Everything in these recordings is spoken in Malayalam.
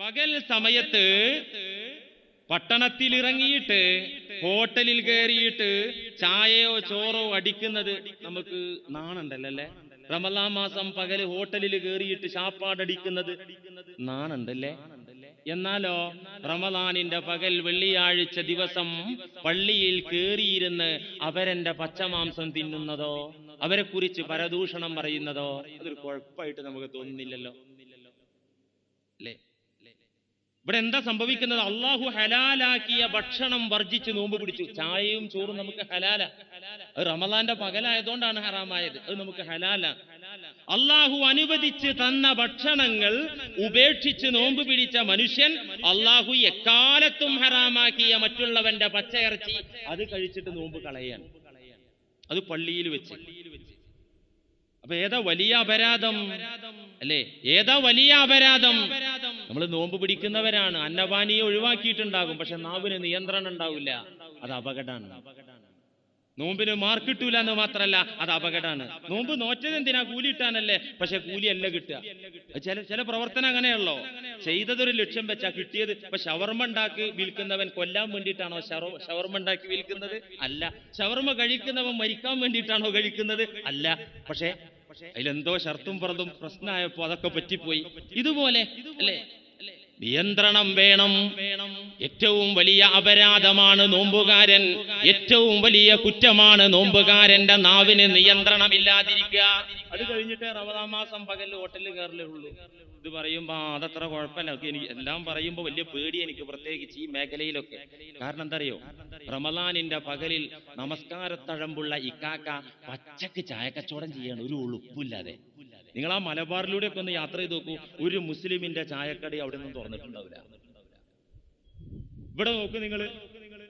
പകൽ സമയത്ത് പട്ടണത്തിൽ ഇറങ്ങിയിട്ട് ഹോട്ടലിൽ കയറിയിട്ട് ചായയോ ചോറോ അടിക്കുന്നത് നമുക്ക് നാണുണ്ടല്ലോ അല്ലേ റമലാം മാസം പകൽ ഹോട്ടലിൽ കയറിയിട്ട് ശാപ്പാടടിക്കുന്നത് നാണുണ്ടല്ലേ? എന്നാലോ റമലാനിന്റെ പകൽ വെള്ളിയാഴ്ച ദിവസം പള്ളിയിൽ കയറിയിരുന്ന് അവരെന്റെ പച്ചമാംസം തിന്നുന്നതോ അവരെ കുറിച്ച് പരദൂഷണം പറയുന്നതോ അതൊരു കുഴപ്പമായിട്ട് നമുക്ക് തോന്നുന്നില്ലല്ലോ. അല്ലേ? ഇവിടെ എന്താ സംഭവിക്കുന്നത്? അള്ളാഹു ഹലാലാക്കിയ ഭക്ഷണം വർജിച്ച് നോമ്പ് പിടിച്ചു. ചായയും ചോറും നമുക്ക് ഹലാല. അത് റമദാന്റെ പകലായതുകൊണ്ടാണ് ഹറാമായത്. അത് നമുക്ക് ഹലാല. അള്ളാഹു അനുവദിച്ച് തന്ന ഭക്ഷണങ്ങൾ ഉപേക്ഷിച്ച് നോമ്പ് പിടിച്ച മനുഷ്യൻ അള്ളാഹു എക്കാലത്തും ഹറാമാക്കിയ മറ്റുള്ളവന്റെ പച്ചയിറച്ചി അത് കഴിച്ചിട്ട് നോമ്പ് കളയാണ്. അത് പള്ളിയിൽ വെച്ച്. അപ്പൊ ഏതാ വലിയ അപരാധം? അല്ലേ? ഏതാ വലിയ അപരാധം? നമ്മൾ നോമ്പ് പിടിക്കുന്നവരാണ്. അന്നപാനിയെ ഒഴിവാക്കിയിട്ടുണ്ടാകും. പക്ഷെ നാവിന് നിയന്ത്രണം ഉണ്ടാവില്ല. അത് അപകടമാണ്. നോമ്പിന് മാർക്ക് കിട്ടൂല എന്ന് മാത്രല്ല അത് അപകടമാണ്. നോമ്പ് നോറ്റത് എന്തിനാ? കൂലി കിട്ടാനല്ലേ? പക്ഷെ കൂലി അല്ല കിട്ടുക ചില ചില പ്രവർത്തനം അങ്ങനെയുള്ളോ ചെയ്തതൊരു ലക്ഷ്യം വെച്ചാ കിട്ടിയത്. ഇപ്പൊ ഷവർമ ഉണ്ടാക്കി വിൽക്കുന്നവൻ കൊല്ലാൻ വേണ്ടിയിട്ടാണോ ഷവർമ ഉണ്ടാക്കി വിൽക്കുന്നത്? അല്ല. ഷവർമ കഴിക്കുന്നവൻ മരിക്കാൻ വേണ്ടിയിട്ടാണോ കഴിക്കുന്നത്? അല്ല. പക്ഷേ അതിലെന്തോ ഷർത്തും പുറത്തും പ്രശ്നമായപ്പോ അതൊക്കെ പറ്റിപ്പോയി. ഇതുപോലെ അല്ലേ? നിയന്ത്രണം വേണം. ഏറ്റവും വലിയ അപരാധമാണ് നോമ്പുകാരൻ. ഏറ്റവും വലിയ കുറ്റമാണ് നോമ്പുകാരന്റെ നാവിന് നിയന്ത്രണമില്ലാതിരിക്കുക. അത് കഴിഞ്ഞിട്ട് റമദാൻ മാസം പകൽ ഹോട്ടലിൽ കയറലേ ഉള്ളൂ ഇത് പറയുമ്പോ അതത്ര കുഴപ്പമില്ല. എനിക്ക് എല്ലാം പറയുമ്പോ വലിയ പേടി എനിക്ക് പ്രത്യേകിച്ച് ഈ മേഖലയിലൊക്കെ. കാരണം എന്താ അറിയോ റമദാനിന്റെ പകലിൽ നമസ്കാരത്തഴമ്പുള്ള ഇക്കാക്ക പച്ചക്ക് ചായക്കച്ചവടം ചെയ്യാണ്. ഒരു ഉളുപ്പില്ലാതെ നിങ്ങൾ ആ മലബാറിലൂടെ ഒക്കെ ഒന്ന് യാത്ര ചെയ്ത് നോക്കൂ. ഒരു മുസ്ലിമിന്റെ ചായക്കട അവിടെ ഒന്നും തുറന്നിട്ടുണ്ടാവില്ല. ഇവിടെ നോക്കൂ നിങ്ങൾ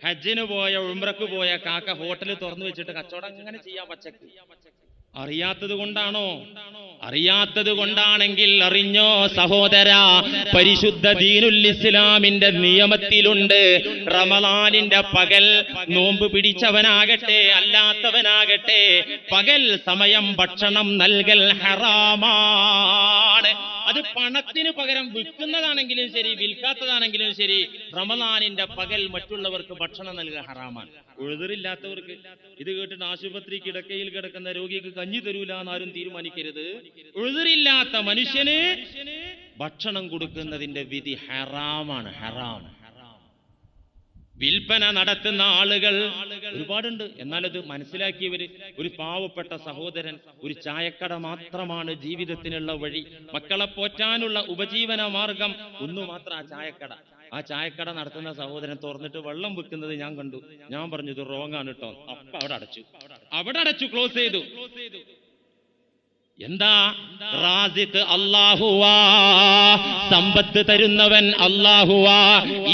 ഹജ്ജിന് പോയ ഉംറക്ക് പോയ കാക്ക ഹോട്ടലിൽ തുറന്നു വെച്ചിട്ട് കച്ചവടം അങ്ങനെ ചെയ്യാം പച്ചക്ക്. അറിയാത്തത് കൊണ്ടാണോ? അറിയാത്തത് കൊണ്ടാണെങ്കിൽ അറിഞ്ഞോ സഹോദര പരിശുദ്ധ ദീനുൽ ഇസ്ലാമിന്റെ നിയമത്തിലുണ്ട്. റമലാനിന്റെ പകൽ നോമ്പ് പിടിച്ചവനാകട്ടെ അല്ലാത്തവനാകട്ടെ പകൽ സമയം ഭക്ഷണം നൽകൽ ഹറാമാണ്. അത് പണത്തിന് പകരം വിൽക്കുന്നതാണെങ്കിലും ശരി വിൽക്കാത്തതാണെങ്കിലും ശരി റമദാനിന്റെ പകൽ മറ്റുള്ളവർക്ക് ഭക്ഷണം നൽകുക ഹറാമാണ്. ഉഴുതറില്ലാത്തവർക്ക് ഇത് കേട്ടിട്ട് ആശുപത്രി കിടക്കയിൽ കിടക്കുന്ന രോഗിക്ക് കഞ്ഞി തരൂല എന്നാരും തീരുമാനിക്കരുത്. ഉഴുതറില്ലാത്ത മനുഷ്യന് ഭക്ഷണം കൊടുക്കുന്നതിന്റെ വിധി ഹറാമാണ് ഹറാം വിൽപ്പന നടത്തുന്ന ആളുകൾ ഒരുപാടുണ്ട്. എന്നാലത് മനസ്സിലാക്കിയവര് ഒരു പാവപ്പെട്ട സഹോദരൻ ഒരു ചായക്കട മാത്രമാണ് ജീവിതത്തിനുള്ള വഴി. മക്കളെ പോറ്റാനുള്ള ഉപജീവന മാർഗം ഒന്നു മാത്രം ആ ചായക്കട. ആ ചായക്കട നടത്തുന്ന സഹോദരൻ തുറന്നിട്ട് വെള്ളം വെക്കുന്നത് ഞാൻ കണ്ടു. ഞാൻ പറഞ്ഞു ഇത് റോങ് ആണ് കേട്ടോ അപ്പൊ അവിടെ അടച്ചു. അവിടെ അടച്ചു ക്ലോസ് ചെയ്തു. എന്താ? റാസിഖ് അള്ളാഹുവാ സമ്പത്ത് തരുന്നവൻ അള്ളാഹുവാ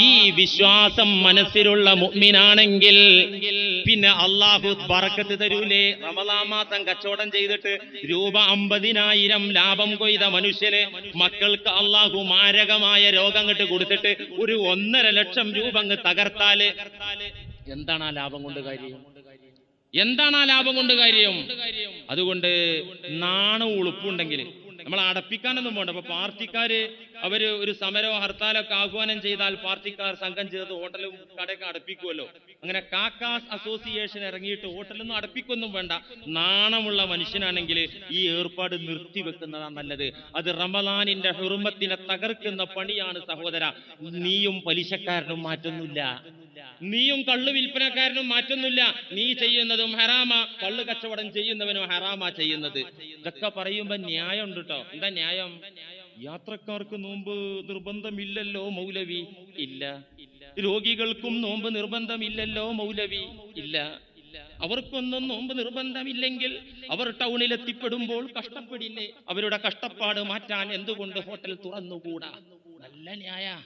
ഈ വിശ്വാസം മനസ്സിലുള്ള മുഅ്മിനാണെങ്കിൽ പിന്നെ അള്ളാഹു ബറക്കത്ത് തരൂലേ. മാസം കച്ചവടം ചെയ്തിട്ട് രൂപ അമ്പതിനായിരം ലാഭം കൊയ്ത മനുഷ്യന് മക്കൾക്ക് അള്ളാഹു മാരകമായ രോഗം കിട്ട് കൊടുത്തിട്ട് ഒരു ഒന്നര ലക്ഷം രൂപ അങ്ങ് തകർത്താൽ എന്താണ് ആ ലാഭം കൊണ്ട് കാര്യം? എന്താണ് ആ ലാഭം കൊണ്ട് കാര്യം? അതുകൊണ്ട് നാണ ഉളുപ്പുണ്ടെങ്കിൽ. നമ്മൾ അടപ്പിക്കാനൊന്നും പോകണ്ട അപ്പൊ പാർട്ടിക്കാര് അവർ ഒരു സമരോ ഹർത്താലോ ഒക്കെ ആഹ്വാനം ചെയ്താൽ പാർട്ടിക്കാർ സംഘം ചേർത്ത് ഹോട്ടലും കടയൊക്കെ അടപ്പിക്കുമല്ലോ അങ്ങനെ കാക്കാസ് അസോസിയേഷൻ ഇറങ്ങിയിട്ട് ഹോട്ടലൊന്നും അടപ്പിക്കൊന്നും വേണ്ട. നാണമുള്ള മനുഷ്യനാണെങ്കിൽ ഈ ഏർപ്പാട് നിർത്തിവെക്കുന്നതാണ് നല്ലത്. അത് റമദാനിന്റെ ഹെറുമത്തിനെ തകർക്കുന്ന പണിയാണ് സഹോദര. നീയും പലിശക്കാരനും മാറ്റൊന്നുമില്ല. നീയും കള്ളു വിൽപ്പനക്കാരനും മാറ്റൊന്നുമില്ല. നീ ചെയ്യുന്നതും ഹറാമാ. കള്ളു കച്ചവടം ചെയ്യുന്നവനും ഹറാമാ ചെയ്യുന്നത്. ഇതൊക്കെ പറയുമ്പോ ന്യായം ഉണ്ട് കേട്ടോ എന്താ ന്യായം? യാത്രക്കാർക്ക് നോമ്പ് നിർബന്ധമില്ലല്ലോ മൗലവി. ഇല്ല. രോഗികൾക്കും നോമ്പ് നിർബന്ധമില്ലല്ലോ മൗലവി. ഇല്ല. അവർക്കൊന്നും നോമ്പ് നിർബന്ധമില്ലെങ്കിൽ അവർ ടൗണിൽ എത്തിപ്പെടുമ്പോൾ കഷ്ടപ്പെടില്ലേ? അവരുടെ കഷ്ടപ്പാട് മാറ്റാൻ എന്തുകൊണ്ട് ഹോട്ടൽ തുറന്നുകൂടാ? നല്ല ന്യായ.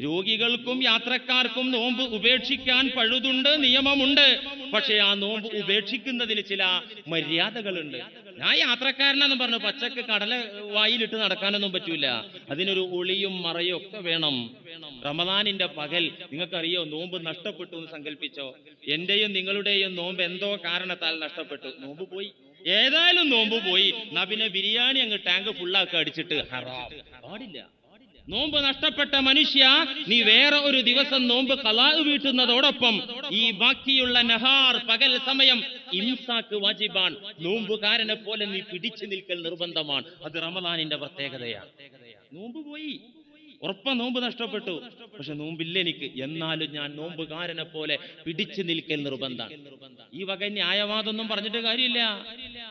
രോഗികൾക്കും യാത്രക്കാർക്കും നോമ്പ് ഉപേക്ഷിക്കാൻ പഴുതുണ്ട് നിയമമുണ്ട്. പക്ഷേ ആ നോമ്പ് ഉപേക്ഷിക്കുന്നതിന് ചില മര്യാദകളുണ്ട്. ഞാൻ യാത്രക്കാരനാന്ന് പറഞ്ഞു പച്ചക്ക് കടല വായിലിട്ട് നടക്കാനൊന്നും പറ്റൂല. അതിനൊരു ഒളിയും മറയും ഒക്കെ വേണം. റമദാനിന്റെ പകൽ നിങ്ങൾക്കറിയോ നോമ്പ് നഷ്ടപ്പെട്ടു എന്ന് സങ്കല്പിച്ചോ? എന്റെയും നിങ്ങളുടെയും നോമ്പ് എന്തോ കാരണത്താൽ നഷ്ടപ്പെട്ടു. നോമ്പ് പോയി. ഏതായാലും നോമ്പ് പോയി. എന്നാ പിന്നെ ബിരിയാണി അങ്ങ് ടാങ്ക് ഫുള്ളാക്കി അടിച്ചിട്ട് ഹറാം. പാടില്ല. നോമ്പ് നഷ്ടപ്പെട്ട മനുഷ്യ നീ വേറെ ഒരു ദിവസം നോമ്പ് കലാ വീട്ടുന്നതോടൊപ്പം ഈ ബാക്കിയുള്ള നഹാർ പകൽ സമയം ഇംസാക്ക് വാജിബാൻ നോമ്പുകാരനെ പോലെ നീ പിടിച്ചു നിൽക്കൽ നിർബന്ധമാണ്. അത് റമദാനിന്റെ പ്രത്യേകതയാണ്. നോമ്പ് പോയി. ഉറപ്പ നോമ്പ് നഷ്ടപ്പെട്ടു. പക്ഷെ നോമ്പില്ല എനിക്ക്. എന്നാലും ഞാൻ നോമ്പുകാരനെ പോലെ പിടിച്ചു നിൽക്കൽ നിർബന്ധമാണ്. ഈ വക ന്യായവാദമൊന്നും പറഞ്ഞിട്ട് കാര്യമില്ല.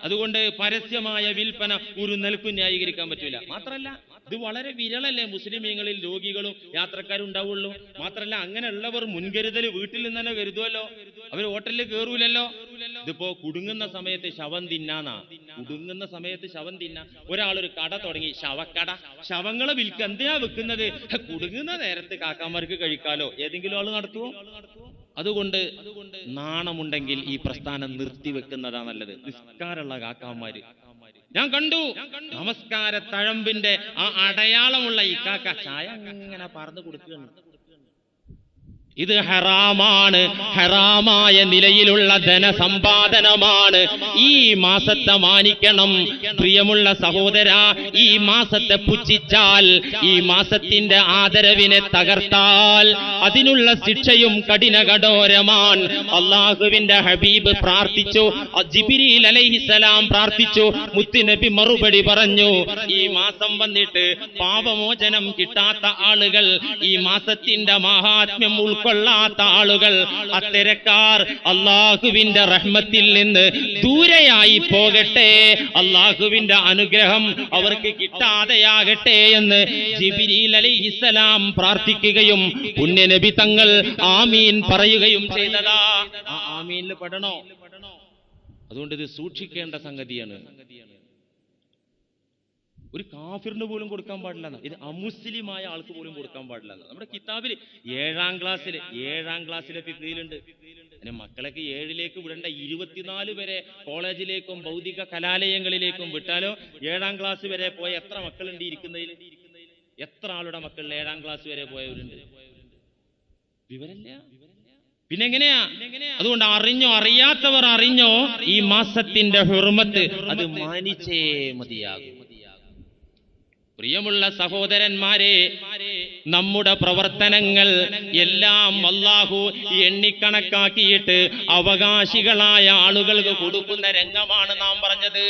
അതുകൊണ്ട് പരസ്യമായ വിൽപ്പന ഒരു നിലക്കും ന്യായീകരിക്കാൻ പറ്റില്ല മാത്രല്ല ഇത് വളരെ വിരളല്ലേ മുസ്ലിമീങ്ങളിൽ രോഗികളും യാത്രക്കാരും ഉണ്ടാവുള്ളൂ മാത്രല്ല അങ്ങനെയുള്ളവർ മുൻകരുതൽ വീട്ടിൽ നിന്ന് തന്നെ കരുതുമല്ലോ അവർ ഹോട്ടലിൽ കയറൂലല്ലോ ഇതിപ്പോ കുടുങ്ങുന്ന സമയത്ത് ശവം തിന്നാന്നാ. കുടുങ്ങുന്ന സമയത്ത് ശവം തിന്നാ. ഒരാളൊരു കട തുടങ്ങി. ശവക്കട. ശവങ്ങളെ വിൽക്കുക എന്തിനാ വെക്കുന്നത് കുടുങ്ങുന്ന നേരത്ത് കാക്കാമാർക്ക് കഴിക്കാലോ. ഏതെങ്കിലും ആൾ നടത്തുവോ? അതുകൊണ്ട് നാണമുണ്ടെങ്കിൽ ഈ പ്രസ്ഥാനം നിർത്തിവെക്കുന്നതാ നല്ലത്. നിസ്കാരമുള്ള കാക്കാമാര്. ഞാൻ കണ്ടു. നമസ്കാര തഴമ്പിന്റെ ആ അടയാളമുള്ള ഈ കാക്ക ചായ അങ്ങനെ പറന്ന് കൊടുക്കുകയാണ്. ഇത് ഹറാമാണ്. ഹറാമായ നിലയിലുള്ള ധനസമ്പാദനമാണ്. ഈ മാസത്തെ മാനിക്കണം. പ്രിയമുള്ള സഹോദര ഈ മാസത്തെ പുച്ഛിച്ചാൽ ഈ മാസത്തിന്റെ ആദരവിനെ തകർത്താൽ അതിനുള്ള ശിക്ഷയും കഠിന കഠോരമാണ് അള്ളാഹുവിന്റെ ഹബീബ് പ്രാർത്ഥിച്ചു. ജിബിരിൽ അലൈഹിസലാം പ്രാർത്ഥിച്ചു. മുത്തുനബി മറുപടി പറഞ്ഞു. ഈ മാസം വന്നിട്ട് പാപമോചനം കിട്ടാത്ത ആളുകൾ ഈ മാസത്തിന്റെ മഹാത്മ്യം ഉൾക്കൊള്ളാത്ത ആളുകൾ അത്തരക്കാർ അള്ളാഹുവിന്റെ റഹ്മത്തിൽ നിന്ന് ദൂരെയായി പോകട്ടെ. അള്ളാഹുവിന്റെ അനുഗ്രഹം അവർക്ക് കിട്ടാതെയാകട്ടെ എന്ന് അലൈഹിസ്സലാം പ്രാർത്ഥിക്കുകയും പുണ്യനബി തങ്ങൾ ആമീൻ പറയുകയും ചെയ്തതാ. ആമീനിൽ പെടണോ? അതുകൊണ്ട് ഇത് സൂക്ഷിക്കേണ്ട സംഗതിയാണ്. ഒരു കാഫിറിന് പോലും കൊടുക്കാൻ പാടില്ല. ഇത് അമുസ്ലിമായ ആൾക്ക് പോലും കൊടുക്കാൻ പാടില്ല. നമ്മുടെ കിതാബിൽ ഏഴാം ക്ലാസ്സിൽ ഏഴാം ക്ലാസ്സിലെ ഫിക്രിയിലുണ്ട് പിന്നെ മക്കളൊക്കെ ഏഴിലേക്ക് വിടേണ്ട ഇരുപത്തിനാല് വരെ കോളേജിലേക്കും ഭൗതിക കലാലയങ്ങളിലേക്കും വിട്ടാലോ ഏഴാം ക്ലാസ് വരെ പോയ എത്ര മക്കളുണ്ട് ഇരിക്കുന്നതിൽ എത്ര ആളുടെ മക്കളിൽ ഏഴാം ക്ലാസ് വരെ പോയവരുണ്ട്? വിവരല്ല പിന്നെ എങ്ങനെയാ? അതുകൊണ്ട് അറിഞ്ഞോ അറിയാത്തവർ അറിഞ്ഞോ ഈ മാസത്തിന്റെ ഹുർമത്ത് അത് മാനിച്ചേ മതിയാകും. പ്രിയമുള്ള സഹോദരന്മാരെ നമ്മുടെ പ്രവർത്തനങ്ങൾ എല്ലാം അള്ളാഹു എണ്ണിക്കണക്കാക്കിയിട്ട് അവകാശികളായ ആളുകൾക്ക് കൊടുക്കുന്ന രംഗമാണ് നാം പറഞ്ഞത്.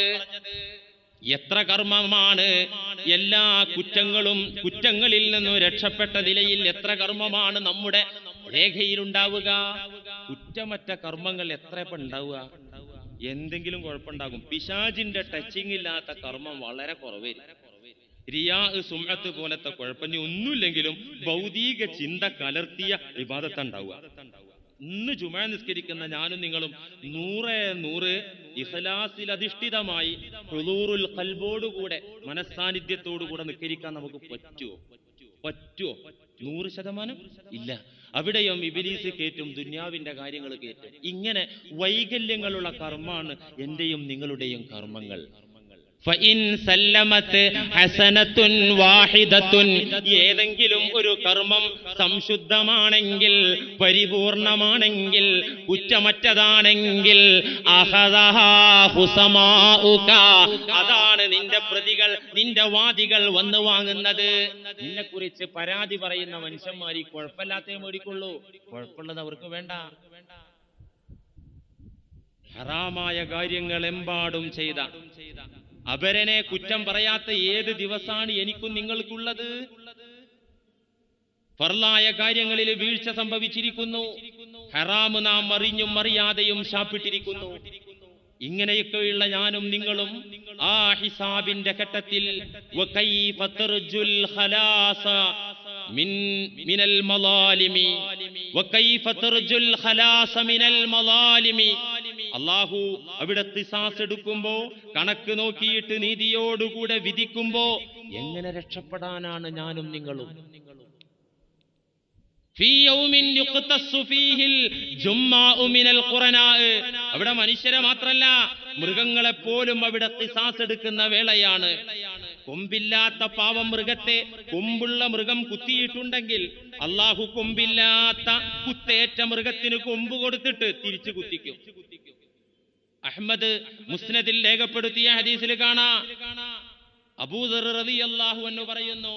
എത്ര കർമ്മമാണ് എല്ലാ കുറ്റങ്ങളും കുറ്റങ്ങളിൽ നിന്നും രക്ഷപ്പെട്ട നിലയിൽ എത്ര കർമ്മമാണ് നമ്മുടെ രേഖയിലുണ്ടാവുക? കുറ്റമറ്റ കർമ്മങ്ങൾ എത്ര ഉണ്ടാവുക? എന്തെങ്കിലും കുഴപ്പമുണ്ടാകും. പിശാജിന്റെ ടച്ചിങ് ഇല്ലാത്ത കർമ്മം വളരെ കുറവായിരിക്കും റിയാ സുമത്ത് പോലത്തെ കുഴപ്പം ഒന്നുമില്ലെങ്കിലും ഭൗതിക ചിന്ത കലർത്തിയ വിവാദത്തുണ്ടാവുക ഇന്ന് ജുമ നിസ്കരിക്കുന്ന ഞാനും നിങ്ങളും നൂറെ നൂറ് ഇഖലാസിൽ അധിഷ്ഠിതമായി ഹുളൂറുൽ കൽബോടുകൂടെ മനസ്സാന്നിധ്യത്തോടുകൂടെ നിസ്കരിക്കാൻ നമുക്ക് പറ്റുമോ പറ്റുമോ നൂറ് ശതമാനം? ഇല്ല. അവിടെയും ഇബിലീസ് കയറ്റും ദുന്യാവിന്റെ കാര്യങ്ങൾ കയറ്റും ഇങ്ങനെ വൈകല്യങ്ങളുള്ള കർമ്മമാണ് എന്റെയും നിങ്ങളുടെയും കർമ്മങ്ങൾ. ഏതെങ്കിലും ഒരു കർമ്മം സംശുദ്ധമാണെങ്കിൽ പരിപൂർണമാണെങ്കിൽ കുറ്റമറ്റതാണെങ്കിൽ. അതാണ് നിന്റെ പ്രതികൾ നിന്റെ വാദികൾ വന്നു വാങ്ങുന്നത്. നിന്നെ കുറിച്ച് പരാതി പറയുന്ന മനുഷ്യന്മാർ ഈ കുഴപ്പമില്ലാത്തേ മേടിക്കുള്ളൂ. കുഴപ്പമുള്ളത് അവർക്ക് വേണ്ട. ഹറാമായ കാര്യങ്ങൾ എമ്പാടും ചെയ്ത. അവരനെ കുറ്റം പറയാത്ത ഏത് ദിവസമാണ് എനിക്കും നിങ്ങൾക്കുള്ളത്? ഫർലായ കാര്യങ്ങളിൽ വീഴ്ച സംഭവിച്ചിരിക്കുന്നു. ഹറാമ് നാം അറിഞ്ഞും അറിയാതെയും ശാപ്പിട്ടിരിക്കുന്നു. ഇങ്ങനെയൊക്കെയുള്ള ഞാനും നിങ്ങളും ആ ഹിസാബിന്റെ ഘട്ടത്തിൽ മിനൽ മലാലിമി. അള്ളാഹു അവിടെ തിസാസ് എടുക്കുമ്പോ കണക്ക് നോക്കിയിട്ട് നീതിയോടുകൂടെ വിധിക്കുമ്പോ എങ്ങനെ രക്ഷപ്പെടാനാണ് ഞാനും നിങ്ങളും. അവിടെ മനുഷ്യരെ മാത്രല്ല മൃഗങ്ങളെ പോലും അവിടെ തിസാസ് എടുക്കുന്ന വേളയാണ് കൊമ്പില്ലാത്ത പാവം മൃഗത്തെ കൊമ്പുള്ള മൃഗം കുത്തിയിട്ടുണ്ടെങ്കിൽ അള്ളാഹു കൊമ്പില്ലാത്ത കുത്തേറ്റ മൃഗത്തിന് കൊമ്പ് കൊടുത്തിട്ട് തിരിച്ചു കുത്തിക്കും. അഹമ്മദ് മുസ്നദിൽ രേഖപ്പെടുത്തിയ ഹദീസിൽ കാണാ. അബൂദർ റളിയല്ലാഹു എന്ന് പറയുന്നു